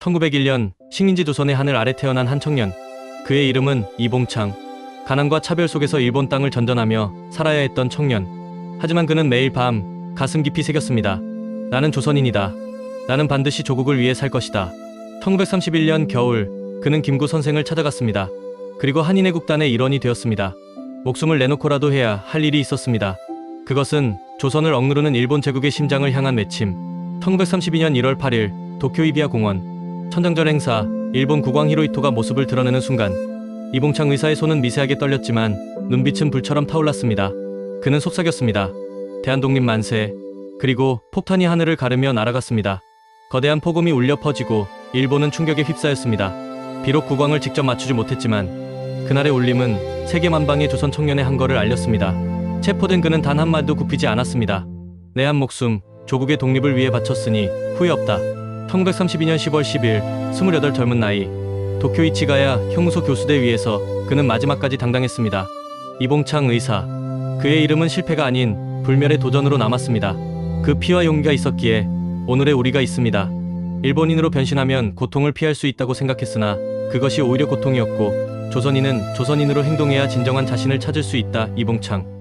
1901년 식민지 조선의 하늘 아래 태어난 한 청년. 그의 이름은 이봉창. 가난과 차별 속에서 일본 땅을 전전하며 살아야 했던 청년. 하지만 그는 매일 밤 가슴 깊이 새겼습니다. 나는 조선인이다. 나는 반드시 조국을 위해 살 것이다. 1931년 겨울 그는 김구 선생을 찾아갔습니다. 그리고 한인의 국단의 일원이 되었습니다. 목숨을 내놓고라도 해야 할 일이 있었습니다. 그것은 조선을 억누르는 일본 제국의 심장을 향한 외침. 1932년 1월 8일 도쿄 이비아 공원 천장절 행사 일본 국왕 히로이토가 모습을 드러내는 순간 이봉창 의사의 손은 미세하게 떨렸지만 눈빛은 불처럼 타올랐습니다. 그는 속삭였습니다. 대한독립 만세. 그리고 폭탄이 하늘을 가르며 날아갔습니다. 거대한 폭음이 울려 퍼지고 일본은 충격에 휩싸였습니다. 비록 국왕을 직접 맞추지 못했지만 그날의 울림은 세계 만방의 조선 청년의 한거를 알렸습니다. 체포된 그는 단 한마디도 굽히지 않았습니다. 내 한 목숨 조국의 독립을 위해 바쳤으니 후회 없다. 1932년 10월 10일 28 젊은 나이 도쿄 이치가야 형무소 교수대 위에서 그는 마지막까지 당당했습니다. 이봉창 의사 그의 이름은 실패가 아닌 불멸의 도전으로 남았습니다. 그 피와 용기가 있었기에 오늘의 우리가 있습니다. 일본인으로 변신하면 고통을 피할 수 있다고 생각했으나 그것이 오히려 고통이었고 조선인은 조선인으로 행동해야 진정한 자신을 찾을 수 있다. 이봉창